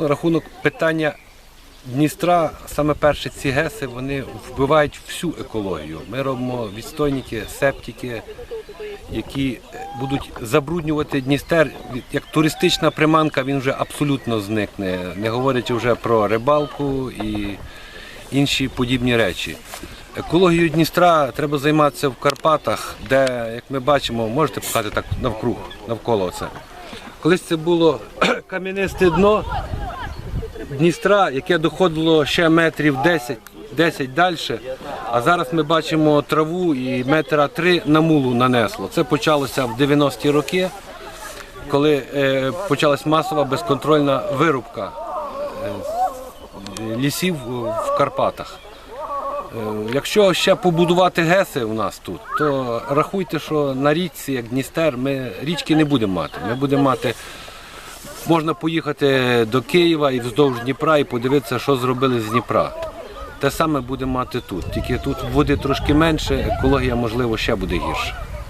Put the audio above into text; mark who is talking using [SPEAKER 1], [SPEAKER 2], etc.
[SPEAKER 1] Рахунок питання Дністра, саме перше ці геси, вони вбивають всю екологію. Ми робимо відстойники, септики, які будуть забруднювати Дністер. Як туристична приманка він вже абсолютно зникне, не говорячи вже про рибалку і інші подібні речі. Екологією Дністра треба займатися в Карпатах, де, як ми бачимо, можете показати так навкруг, навколо це. Колись це було кам'янисте дно Дністра, яке доходило ще метрів 10, 10 далі. А зараз ми бачимо траву і метра три на мулу нанесло. Це почалося в 90-ті роки, коли е, почалась масова безконтрольна вирубка е, лісів в Карпатах. Е, Якщо ще побудувати ГЕСи у нас тут, то рахуйте, що на річці, як Дністер, ми річки не будемо мати. Ми будемо мати, можна поїхати до Києва і вздовж Дніпра і подивитися, що зробили з Дніпра. Те саме будемо мати тут. Тільки тут води трошки менше, екологія, можливо, ще буде гірша.